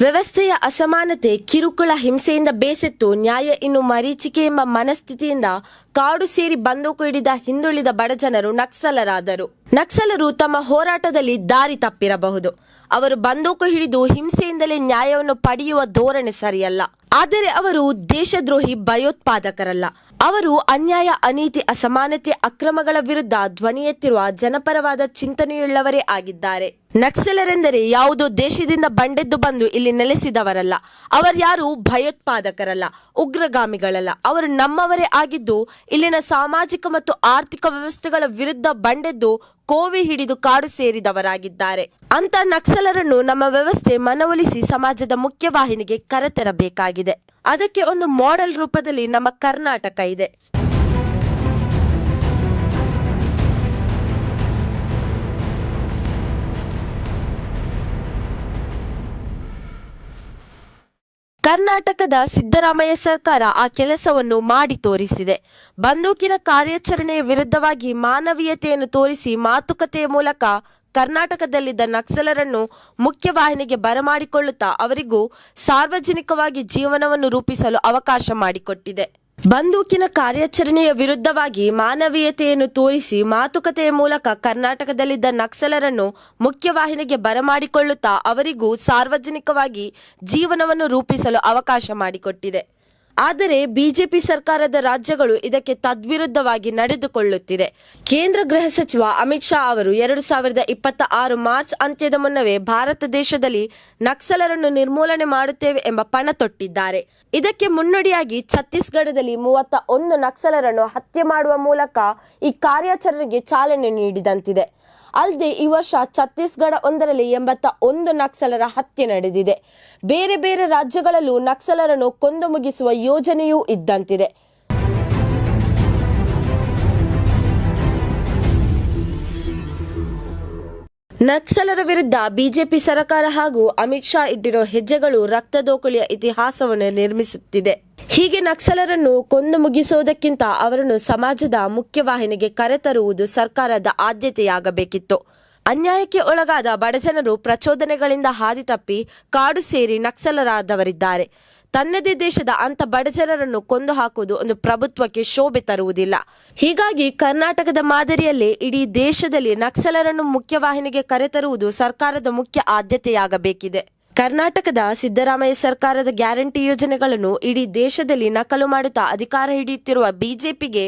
ವ್ಯವಸ್ಥೆಯ ಅಸಮಾನತೆ ಕಿರುಕುಳ ಹಿಂಸೆಯಿಂದ ಬೇಸೆತ್ತು, ನ್ಯಾಯ ಇನ್ನು ಮರೀಚಿಕೆ ಎಂಬ ಮನಸ್ಥಿತಿಯಿಂದ ಕಾಡು ಸೇರಿ ಬಂದೂಕು ಹಿಡಿದ ಹಿಂದುಳಿದ ಬಡಜನರು ನಕ್ಸಲರಾದರು. ನಕ್ಸಲರು ತಮ್ಮ ಹೋರಾಟದಲ್ಲಿ ದಾರಿ ತಪ್ಪಿರಬಹುದು. ಅವರು ಬಂದೂಕು ಹಿಡಿದು ಹಿಂಸೆಯಿಂದಲೇ ನ್ಯಾಯವನ್ನು ಪಡೆಯುವ ಧೋರಣೆ ಸರಿಯಲ್ಲ. ಆದರೆ ಅವರು ದೇಶದ್ರೋಹಿ ಭಯೋತ್ಪಾದಕರಲ್ಲ. ಅವರು ಅನ್ಯಾಯ, ಅನೀತಿ, ಅಸಮಾನತೆ, ಅಕ್ರಮಗಳ ವಿರುದ್ಧ ಧ್ವನಿ ಎತ್ತಿರುವ ಜನಪರವಾದ ಚಿಂತನೆಯುಳ್ಳವರೇ ಆಗಿದ್ದಾರೆ. ನಕ್ಸಲರೆಂದರೆ ಯಾವುದೋ ದೇಶದಿಂದ ಬಂಡೆದ್ದು ಬಂದು ಇಲ್ಲಿ ನೆಲೆಸಿದವರಲ್ಲ. ಅವರ್ಯಾರು ಭಯೋತ್ಪಾದಕರಲ್ಲ, ಉಗ್ರಗಾಮಿಗಳಲ್ಲ. ಅವರು ನಮ್ಮವರೇ ಆಗಿದ್ದು, ಇಲ್ಲಿನ ಸಾಮಾಜಿಕ ಮತ್ತು ಆರ್ಥಿಕ ವ್ಯವಸ್ಥೆಗಳ ವಿರುದ್ಧ ಬಂಡೆದ್ದು ಕೋವಿ ಹಿಡಿದು ಕಾಡು ಸೇರಿದವರಾಗಿದ್ದಾರೆ. ಅಂತ ನಕ್ಸಲರನ್ನು ನಮ್ಮ ವ್ಯವಸ್ಥೆ ಮನವೊಲಿಸಿ ಸಮಾಜದ ಮುಖ್ಯವಾಹಿನಿಗೆ ಕರೆತರಬೇಕಾಗಿದೆ. ಅದಕ್ಕೆ ಒಂದು ಮಾಡೆಲ್ ರೂಪದಲ್ಲಿ ನಮ್ಮ ಕರ್ನಾಟಕ ಇದೆ. ಕರ್ನಾಟಕದ ಸಿದ್ದರಾಮಯ್ಯ ಸರ್ಕಾರ ಆ ಕೆಲಸವನ್ನು ಮಾಡಿ ತೋರಿಸಿದೆ. ಬಂದೂಕಿನ ಕಾರ್ಯಾಚರಣೆಯ ವಿರುದ್ಧವಾಗಿ ಮಾನವೀಯತೆಯನ್ನು ತೋರಿಸಿ ಮಾತುಕತೆಯ ಮೂಲಕ ಕರ್ನಾಟಕದಲ್ಲಿದ್ದ ನಕ್ಸಲರನ್ನು ಮುಖ್ಯವಾಹಿನಿಗೆ ಬರಮಾಡಿಕೊಳ್ಳುತ್ತಾ ಅವರಿಗೂ ಸಾರ್ವಜನಿಕವಾಗಿ ಜೀವನವನ್ನು ರೂಪಿಸಲು ಅವಕಾಶ ಮಾಡಿಕೊಟ್ಟಿದೆ. ಬಂದೂಕಿನ ಕಾರ್ಯಾಚರಣೆಯ ವಿರುದ್ಧವಾಗಿ ಮಾನವೀಯತೆಯನ್ನು ತೋರಿಸಿ ಮಾತುಕತೆಯ ಮೂಲಕ ಕರ್ನಾಟಕದಲ್ಲಿದ್ದ ನಕ್ಸಲರನ್ನು ಮುಖ್ಯವಾಹಿನಿಗೆ ಬರಮಾಡಿಕೊಳ್ಳುತ್ತಾ ಅವರಿಗೂ ಸಾರ್ವಜನಿಕವಾಗಿ ಜೀವನವನ್ನು ರೂಪಿಸಲು ಅವಕಾಶ ಮಾಡಿಕೊಟ್ಟಿದೆ. ಆದರೆ ಬಿಜೆಪಿ ಸರ್ಕಾರದ ರಾಜ್ಯಗಳು ಇದಕ್ಕೆ ತದ್ವಿರುದ್ಧವಾಗಿ ನಡೆದುಕೊಳ್ಳುತ್ತಿದೆ. ಕೇಂದ್ರ ಗೃಹ ಸಚಿವ ಅಮಿತ್ ಶಾ ಅವರು ಎರಡು ಸಾವಿರದ ಇಪ್ಪತ್ತ ಆರು ಮಾರ್ಚ್ ಅಂತ್ಯದ ಮುನ್ನವೇ ಭಾರತ ದೇಶದಲ್ಲಿ ನಕ್ಸಲರನ್ನು ನಿರ್ಮೂಲನೆ ಮಾಡುತ್ತೇವೆ ಎಂಬ ಪಣ ತೊಟ್ಟಿದ್ದಾರೆ. ಇದಕ್ಕೆ ಮುನ್ನುಡಿಯಾಗಿ ಛತ್ತೀಸ್ಗಢದಲ್ಲಿ ಮೂವತ್ತ ಒಂದು ನಕ್ಸಲರನ್ನು ಹತ್ಯೆ ಮಾಡುವ ಮೂಲಕ ಈ ಕಾರ್ಯಾಚರಣೆಗೆ ಚಾಲನೆ ನೀಡಿದಂತಿದೆ. ಅಲ್ಲದೆ ಈ ವರ್ಷ ಛತ್ತೀಸ್ಗಢ ಒಂದರಲ್ಲಿ ಎಂಬತ್ತ ಒಂದು ನಕ್ಸಲರ ಹತ್ಯೆ ನಡೆದಿದೆ. ಬೇರೆ ಬೇರೆ ರಾಜ್ಯಗಳಲ್ಲೂ ನಕ್ಸಲರನ್ನು ಕೊಂದು ಮುಗಿಸುವ ಯೋಜನೆಯೂ ಇದ್ದಂತಿದೆ. ನಕ್ಸಲರ ವಿರುದ್ಧ ಬಿಜೆಪಿ ಸರ್ಕಾರ ಹಾಗೂ ಅಮಿತ್ ಶಾ ಇಟ್ಟಿರೋ ಹೆಜ್ಜೆಗಳು ರಕ್ತದೋಕುಳಿಯ ಇತಿಹಾಸವನ್ನು ನಿರ್ಮಿಸುತ್ತಿದೆ. ಹೀಗೆ ನಕ್ಸಲರನ್ನು ಕೊಂದು ಮುಗಿಸುವುದಕ್ಕಿಂತ ಅವರನ್ನು ಸಮಾಜದ ಮುಖ್ಯವಾಹಿನಿಗೆ ಕರೆತರುವುದು ಸರ್ಕಾರದ ಆದ್ಯತೆಯಾಗಬೇಕಿತ್ತು. ಅನ್ಯಾಯಕ್ಕೆ ಒಳಗಾದ ಬಡಜನರು ಪ್ರಚೋದನೆಗಳಿಂದ ಹಾದಿ ತಪ್ಪಿ ಕಾಡು ಸೇರಿ ನಕ್ಸಲರಾದವರಿದ್ದಾರೆ. ತನ್ನದೇ ದೇಶದ ಅಂಥ ಬಡಜನರನ್ನು ಕೊಂದು ಹಾಕುವುದು ಒಂದು ಪ್ರಭುತ್ವಕ್ಕೆ ಶೋಭೆ ತರುವುದಿಲ್ಲ. ಹೀಗಾಗಿ ಕರ್ನಾಟಕದ ಮಾದರಿಯಲ್ಲೇ ಇಡೀ ದೇಶದಲ್ಲಿ ನಕ್ಸಲರನ್ನು ಮುಖ್ಯವಾಹಿನಿಗೆ ಕರೆತರುವುದು ಸರ್ಕಾರದ ಮುಖ್ಯ ಆದ್ಯತೆಯಾಗಬೇಕಿದೆ. ಕರ್ನಾಟಕದ ಸಿದ್ದರಾಮಯ್ಯ ಸರ್ಕಾರದ ಗ್ಯಾರಂಟಿ ಯೋಜನೆಗಳನ್ನು ಇಡೀ ದೇಶದಲ್ಲಿ ನಕಲು ಮಾಡುತ್ತಾ ಅಧಿಕಾರ ಹಿಡಿಯುತ್ತಿರುವ ಬಿಜೆಪಿಗೆ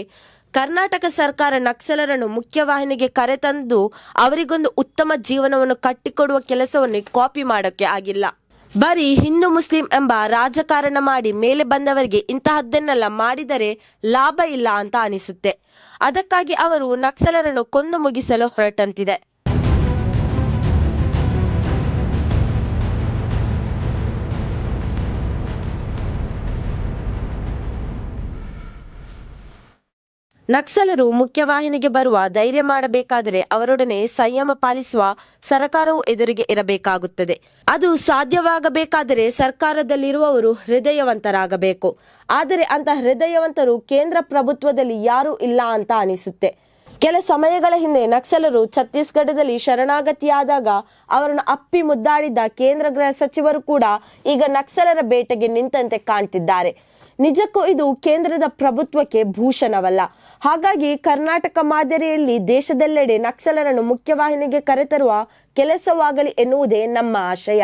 ಕರ್ನಾಟಕ ಸರ್ಕಾರ ನಕ್ಸಲರನ್ನು ಮುಖ್ಯವಾಹಿನಿಗೆ ಕರೆತಂದು ಅವರಿಗೊಂದು ಉತ್ತಮ ಜೀವನವನ್ನು ಕಟ್ಟಿಕೊಡುವ ಕೆಲಸವನ್ನು ಕಾಪಿ ಮಾಡೋಕ್ಕೆ ಆಗಿಲ್ಲ. ಬರೀ ಹಿಂದೂ ಮುಸ್ಲಿಂ ಎಂಬ ರಾಜಕಾರಣ ಮಾಡಿ ಮೇಲೆ ಬಂದವರಿಗೆ ಇಂತಹದ್ದನ್ನೆಲ್ಲ ಮಾಡಿದರೆ ಲಾಭ ಇಲ್ಲ ಅಂತ ಅನಿಸುತ್ತೆ. ಅದಕ್ಕಾಗಿ ಅವರು ನಕ್ಸಲರನ್ನು ಕೊಂದು ಮುಗಿಸಲು ಹೊರಟಂತಿದೆ. ನಕ್ಸಲರು ಮುಖ್ಯವಾಹಿನಿಗೆ ಬರುವ ಧೈರ್ಯ ಮಾಡಬೇಕಾದರೆ ಅವರೊಡನೆ ಸಂಯಮ ಪಾಲಿಸುವ ಸರ್ಕಾರವು ಎದುರಿಗೆ ಇರಬೇಕಾಗುತ್ತದೆ. ಅದು ಸಾಧ್ಯವಾಗಬೇಕಾದರೆ ಸರ್ಕಾರದಲ್ಲಿರುವವರು ಹೃದಯವಂತರಾಗಬೇಕು. ಆದರೆ ಅಂತ ಹೃದಯವಂತರು ಕೇಂದ್ರ ಪ್ರಭುತ್ವದಲ್ಲಿ ಯಾರೂ ಇಲ್ಲ ಅಂತ ಅನಿಸುತ್ತೆ. ಕೆಲ ಸಮಯಗಳ ಹಿಂದೆ ನಕ್ಸಲರು ಛತ್ತೀಸ್ಗಢದಲ್ಲಿ ಶರಣಾಗತಿಯಾದಾಗ ಅವರನ್ನು ಅಪ್ಪಿ ಮುದ್ದಾಡಿದ್ದ ಕೇಂದ್ರ ಗೃಹ ಸಚಿವರು ಕೂಡ ಈಗ ನಕ್ಸಲರ ಬೇಟೆಗೆ ನಿಂತಂತೆ ಕಾಣ್ತಿದ್ದಾರೆ. ನಿಜಕ್ಕೂ ಇದು ಕೇಂದ್ರದ ಪ್ರಭುತ್ವಕ್ಕೆ ಭೂಷಣವಲ್ಲ. ಹಾಗಾಗಿ ಕರ್ನಾಟಕ ಮಾದರಿಯಲ್ಲಿ ದೇಶದೆಲ್ಲೆಡೆ ನಕ್ಸಲರನ್ನು ಮುಖ್ಯವಾಹಿನಿಗೆ ಕರೆತರುವ ಕೆಲಸವಾಗಲಿ ಎನ್ನುವುದೇ ನಮ್ಮ ಆಶಯ.